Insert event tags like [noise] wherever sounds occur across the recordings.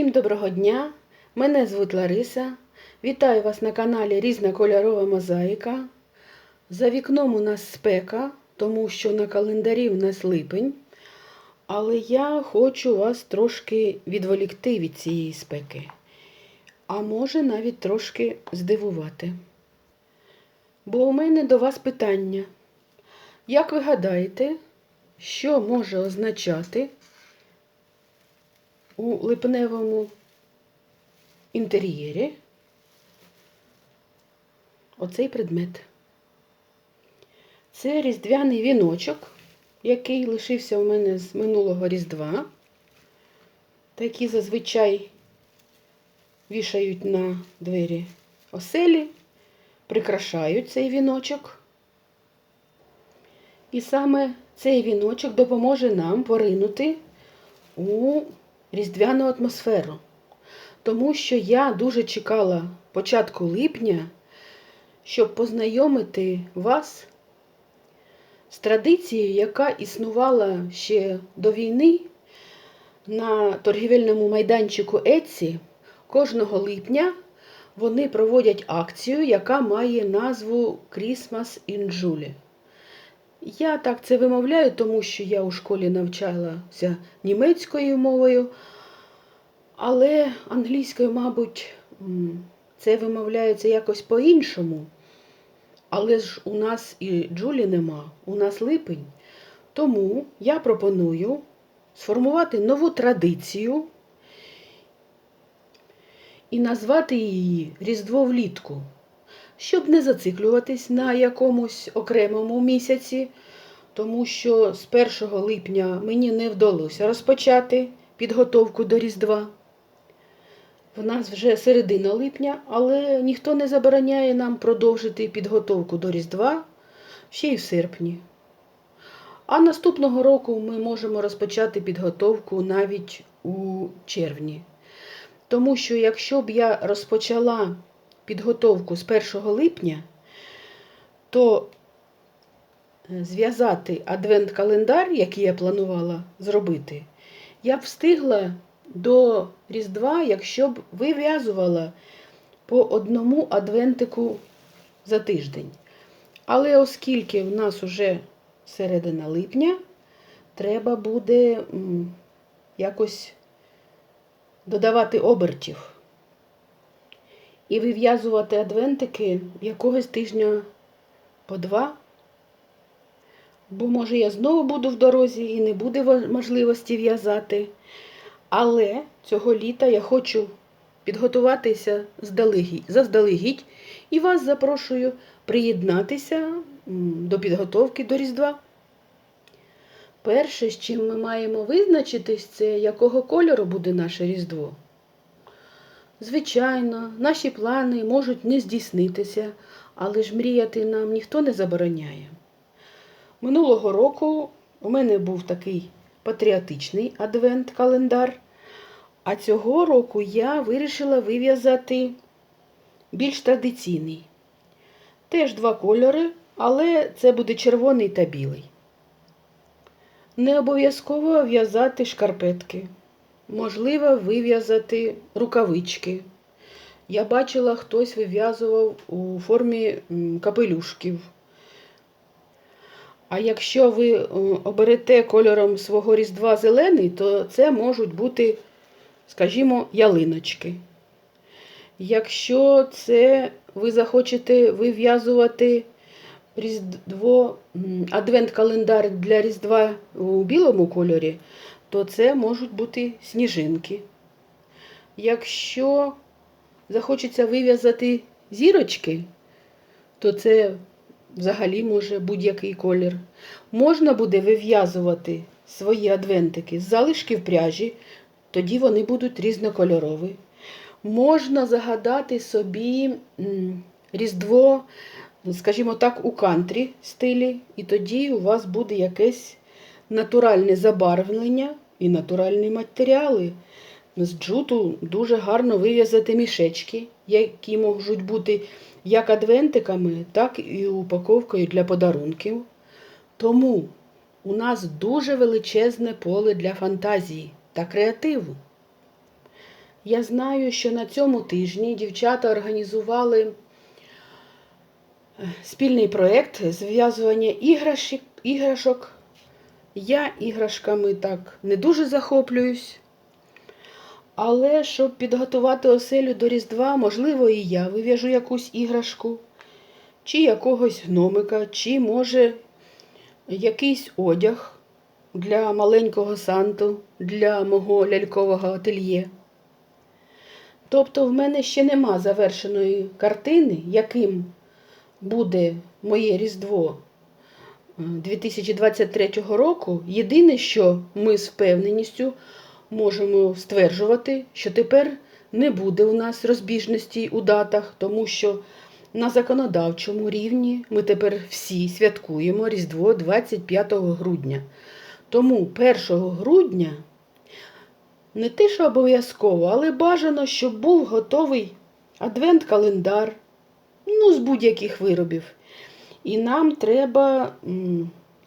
Всім доброго дня! Мене звуть Лариса. Вітаю вас на каналі Різна кольорова мозаїка. За вікном у нас спека, тому що на календарі у нас липень. Але я хочу вас трошки відволікти від цієї спеки. А може навіть трошки здивувати. Бо у мене до вас питання. Як ви гадаєте, що може означати у липневому інтер'єрі оцей предмет? Це різдвяний віночок, який лишився у мене з минулого Різдва. Такі зазвичай вішають на двері оселі, прикрашають цей віночок. І саме цей віночок допоможе нам поринути у різдвяну атмосферу. Тому що я дуже чекала початку липня, щоб познайомити вас з традицією, яка існувала ще до війни на торгівельному майданчику Еці. Кожного липня вони проводять акцію, яка має назву Christmas in July. Я так це вимовляю, тому що я у школі навчалася німецькою мовою, але англійською, мабуть, це вимовляється якось по-іншому. Але ж у нас і Джулі нема, у нас липень. Тому я пропоную сформувати нову традицію і назвати її Різдво влітку щоб не зациклюватись на якомусь окремому місяці, тому що з 1 липня мені не вдалося розпочати підготовку до Різдва. В нас вже середина липня, але ніхто не забороняє нам продовжити підготовку до Різдва ще й в серпні. А наступного року ми можемо розпочати підготовку навіть у червні. Тому що якщо б я розпочала підготовку з 1 липня, то е, зв'язати адвент-календар, який я планувала зробити, я б встигла до Різдва, якщо б вив'язувала по одному адвентику за тиждень. Але оскільки в нас уже середина липня, треба буде якось додавати обертів і вив'язувати адвентики якогось тижня по два. Бо, може, я знову буду в дорозі і не буде можливості в'язати. Але цього літа я хочу підготуватися заздалегідь і вас запрошую приєднатися до підготовки до Різдва. Перше, з чим ми маємо визначитись, це якого кольору буде наше Різдво. Звичайно, наші плани можуть не здійснитися, але ж мріяти нам ніхто не забороняє. Минулого року у мене був такий патріотичний адвент-календар, а цього року я вирішила вив'язати більш традиційний. Теж два кольори, але це буде червоний та білий. Не обов'язково в'язати шкарпетки можливо вив'язати рукавички. Я бачила, хтось вив'язував у формі капелюшків. А якщо ви е, оберете кольором свого різдва зелений, то це можуть бути, скажімо, ялиночки. Якщо це ви захочете вив'язувати різдво, адвент-календар для Різдва у білому кольорі, то це можуть бути сніжинки. Якщо захочеться вив'язати зірочки, то це взагалі може будь-який колір. Можна буде вив'язувати свої адвентики з залишків пряжі, тоді вони будуть різнокольорові. Можна загадати собі різдво, скажімо так, у кантрі стилі, і тоді у вас буде якесь натуральне забарвлення і натуральні матеріали. З джуту дуже гарно вив'язати мішечки, які можуть бути як адвентиками, так і упаковкою для подарунків. Тому у нас дуже величезне поле для фантазії та креативу. Я знаю, що на цьому тижні дівчата організували е, спільний проєкт зв'язування іграшок, іграшок. Я іграшками так не дуже захоплююсь. Але щоб підготувати оселю до Різдва, можливо, і я вив'яжу якусь іграшку, чи якогось гномика, чи, може, якийсь одяг для маленького санту, для мого лялькового ательє. Тобто в мене ще нема завершеної картини, яким буде моє Різдво 2023 року. Єдине, що ми з впевненістю можемо стверджувати, що тепер не буде у нас розбіжностей у датах, тому що на законодавчому рівні ми тепер всі святкуємо Різдво 25 грудня. Тому 1 грудня не те, що обов'язково, але бажано, щоб був готовий адвент-календар, ну, з будь-яких виробів. І нам треба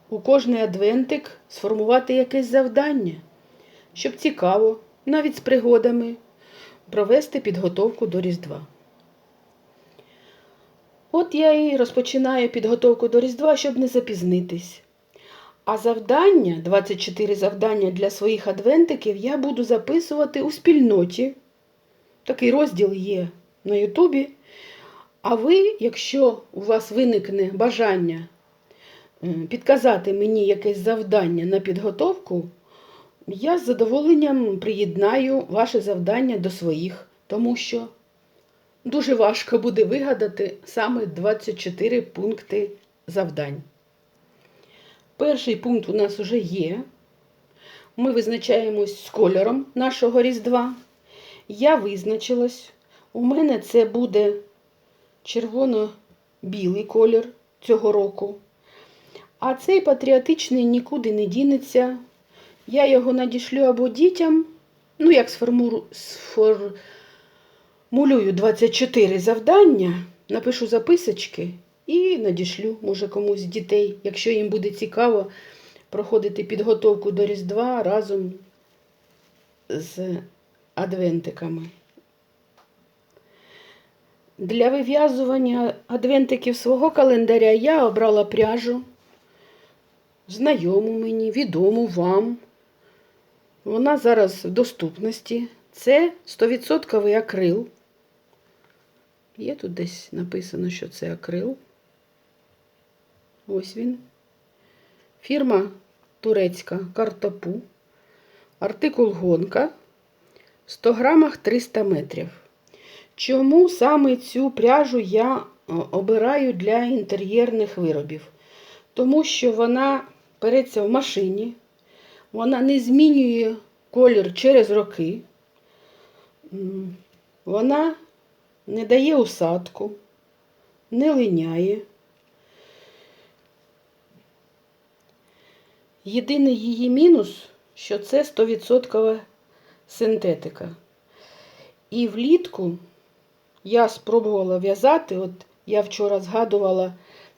у кожний адвентик сформувати якесь завдання, щоб цікаво, навіть з пригодами, провести підготовку до Різдва. От я і розпочинаю підготовку до Різдва, щоб не запізнитись. А завдання, 24 завдання для своїх адвентиків, я буду записувати у спільноті. Такий розділ є на Ютубі. А ви, якщо у вас виникне бажання підказати мені якесь завдання на підготовку, я з задоволенням приєднаю ваше завдання до своїх, тому що дуже важко буде вигадати саме 24 пункти завдань. Перший пункт у нас вже є. Ми визначаємось з кольором нашого Різдва. Я визначилась. У мене це буде червоно-білий колір цього року. А цей патріотичний нікуди не дінеться. Я його надішлю або дітям, ну, як сформулюю 24 завдання, напишу записочки і надішлю, може, комусь дітей, якщо їм буде цікаво проходити підготовку до Різдва разом з адвентиками. Для вив'язування адвентиків свого календаря я обрала пряжу, знайому мені, відому вам. Вона зараз в доступності. Це 100% акрил. Є тут десь написано, що це акрил. Ось він. Фірма турецька картопу. Артикул гонка. В 100 грамах 300 метрів. Чому саме цю пряжу я е, обираю для інтер'єрних виробів? Тому що вона переться в машині, вона не змінює колір через роки, вона не дає усадку, не линяє. Єдиний її мінус, що це 100% синтетика. І влітку я спробувала в'язати, от я вчора згадувала,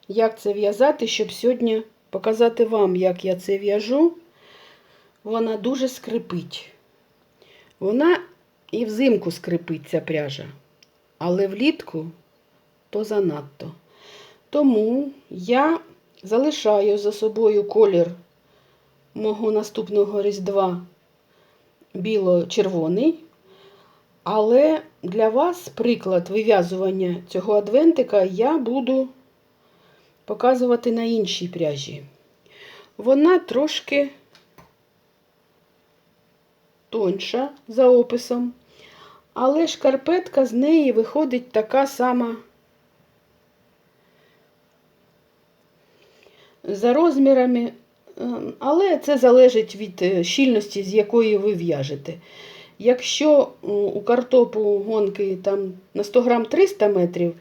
як це в'язати, щоб сьогодні показати вам, як я це в'яжу. Вона дуже скрипить. Вона і взимку скрипить ця пряжа, але влітку то занадто. Тому я залишаю за собою колір мого наступного Різдва біло-червоний. Але для вас приклад вив'язування цього адвентика я буду показувати на іншій пряжі. Вона трошки тоньша за описом, але шкарпетка з неї виходить така сама за розмірами, е, але це залежить від е, щільності, з якої ви в'яжете. Якщо у картопу гонки там на 100 грам 300 метрів,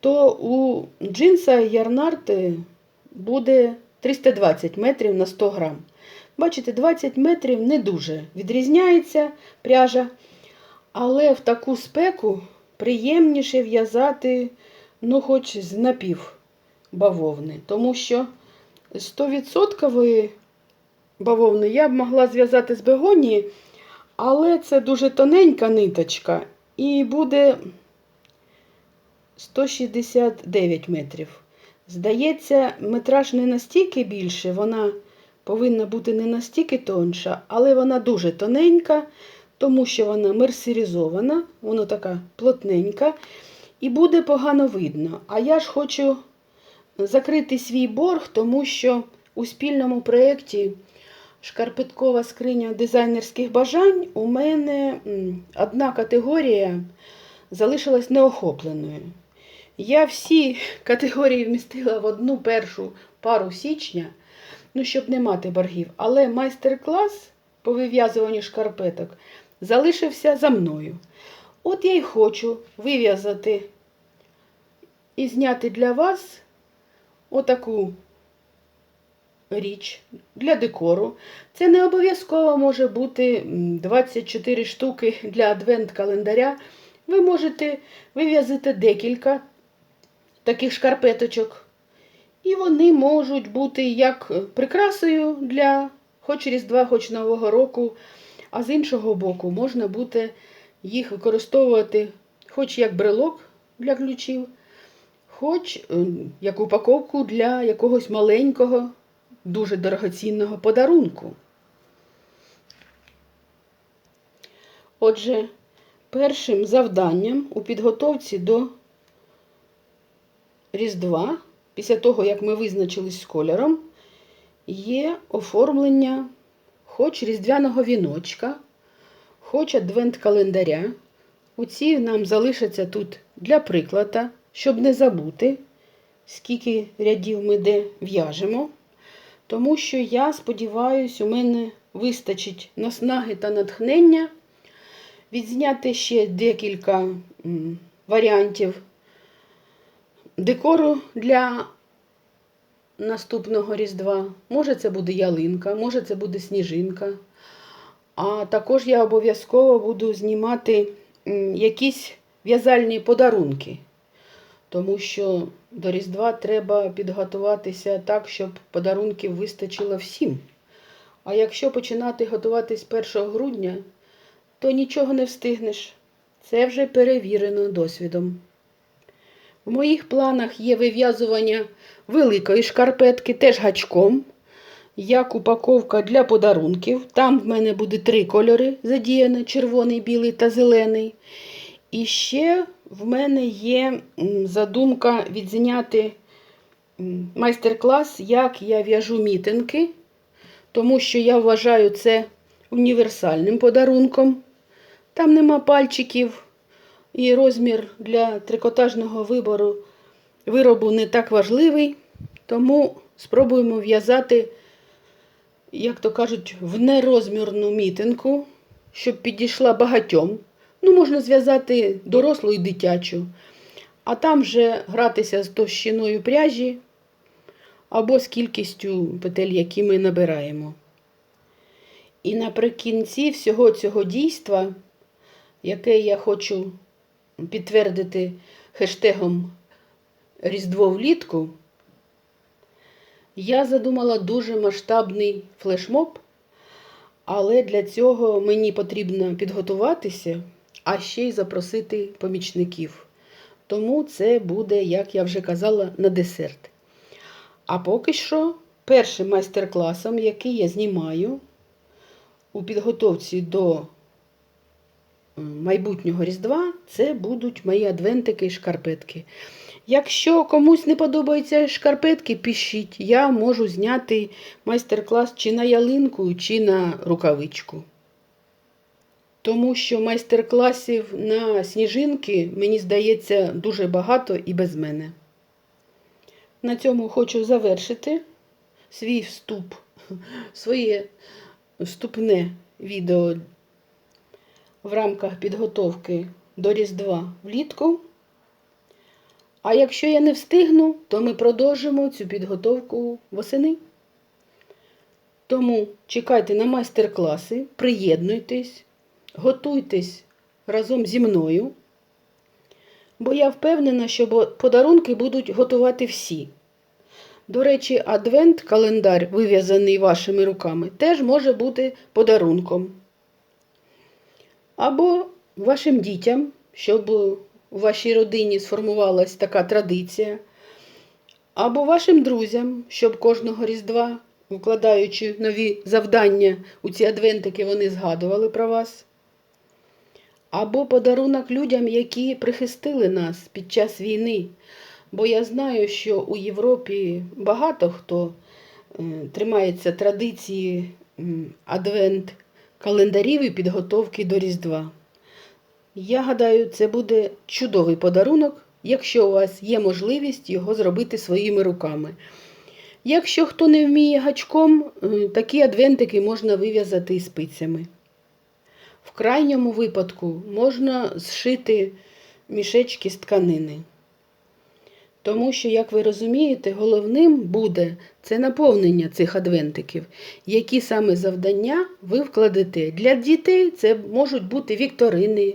то у джинса ярнарт буде 320 метрів на 100 грам. Бачите, 20 метрів не дуже відрізняється пряжа, але в таку спеку приємніше в'язати, ну, хоч з напів бавовни, тому що 100% бавовни я б могла зв'язати з бегонії, Але це дуже тоненька ниточка і буде 169 метрів. Здається, метраж не настільки більше, вона повинна бути не настільки тонша, але вона дуже тоненька, тому що вона мерсеризована, вона така плотненька, і буде погано видно. А я ж хочу закрити свій борг, тому що у спільному проєкті Шкарпеткова скриня дизайнерських бажань у мене одна категорія залишилась неохопленою. Я всі [laughs] категорії вмістила в одну першу пару січня, ну, щоб не мати боргів. Але майстер-клас по вив'язуванню шкарпеток залишився за мною. От я й хочу вив'язати і зняти для вас отаку річ для декору. Це не обов'язково може бути 24 штуки для адвент-календаря. Ви можете вив'язати декілька таких шкарпеточок. І вони можуть бути як прикрасою для хоч Різдва, хоч Нового року. А з іншого боку, можна буде їх використовувати хоч як брелок для ключів, хоч ем, як упаковку для якогось маленького, дуже дорогоцінного подарунку. Отже, першим завданням у підготовці до Різдва, після того, як ми визначились з кольором, є оформлення хоч різдвяного віночка, хоч адвент-календаря. Оці нам залишаться тут для приклада, щоб не забути, скільки рядів ми де в'яжемо. Тому що я сподіваюся, у мене вистачить наснаги та натхнення відзняти ще декілька варіантів декору для наступного Різдва. Може, це буде ялинка, може, це буде сніжинка. А також я обов'язково буду знімати якісь в'язальні подарунки. Тому що до Різдва треба підготуватися так, щоб подарунків вистачило всім. А якщо починати готуватись 1 грудня, то нічого не встигнеш. Це вже перевірено досвідом. В моїх планах є вив'язування великої шкарпетки, теж гачком, як упаковка для подарунків. Там в мене буде три кольори задіяні: червоний, білий та зелений. І ще в мене є задумка відзняти майстер-клас, як я в'яжу мітинки, тому що я вважаю це універсальним подарунком. Там нема пальчиків, і розмір для трикотажного вибору виробу не так важливий, тому спробуємо в'язати, як то кажуть, в нерозмірну мітинку, щоб підійшла багатьом. Ну, можна зв'язати дорослу і дитячу, а там вже гратися з товщиною пряжі або з кількістю петель, які ми набираємо. І наприкінці всього цього дійства, яке я хочу підтвердити хештегом Різдво влітку, я задумала дуже масштабний флешмоб, але для цього мені потрібно підготуватися, а ще й запросити помічників. Тому це буде, як я вже казала, на десерт. А поки що першим майстер-класом, який я знімаю у підготовці до е, майбутнього Різдва, це будуть мої адвентики і шкарпетки. Якщо комусь не подобаються шкарпетки, пишіть. Я можу зняти майстер-клас чи на ялинку, чи на рукавичку. Тому що майстер-класів на сніжинки, мені здається, дуже багато і без мене. На цьому хочу завершити свій вступ, своє вступне відео в рамках підготовки до Різдва влітку. А якщо я не встигну, то ми продовжимо цю підготовку восени. Тому чекайте на майстер-класи, приєднуйтесь, готуйтесь разом зі мною, бо я впевнена, що подарунки будуть готувати всі. До речі, адвент-календар, вив'язаний вашими руками, теж може бути подарунком. або вашим дітям, щоб у вашій родині сформувалась така традиція, або вашим друзям, щоб кожного Різдва, вкладаючи нові завдання у ці адвентики, вони згадували про вас. Або подарунок людям, які прихистили нас під час війни. Бо я знаю, що у Європі багато хто е, тримається традиції адвент календарів і підготовки до Різдва. Я гадаю, це буде чудовий подарунок, якщо у вас є можливість його зробити своїми руками. Якщо хто не вміє гачком, е, такі адвентики можна вив'язати і спицями. В крайньому випадку можна зшити мішечки з тканини. Тому що, як ви розумієте, головним буде це наповнення цих адвентиків. Які саме завдання ви вкладете. Для дітей це можуть бути вікторини,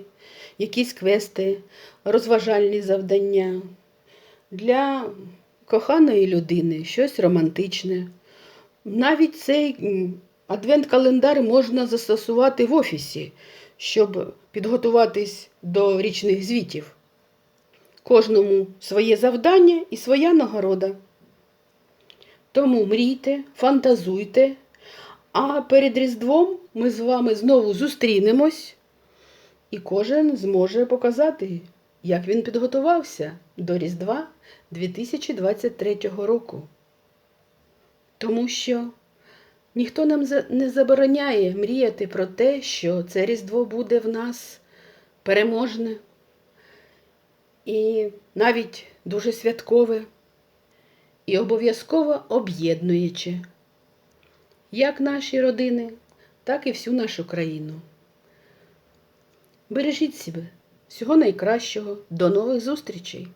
якісь квести, розважальні завдання. Для коханої людини щось романтичне. Навіть цей адвент-календар можна застосувати в офісі, щоб підготуватись до річних звітів. Кожному своє завдання і своя нагорода. Тому мрійте, фантазуйте, а перед Різдвом ми з вами знову зустрінемось, і кожен зможе показати, як він підготувався до Різдва 2023 року. Тому що ніхто нам не забороняє мріяти про те, що це Різдво буде в нас переможне і навіть дуже святкове, і обов'язково об'єднуюче як наші родини, так і всю нашу країну. Бережіть себе, всього найкращого, до нових зустрічей!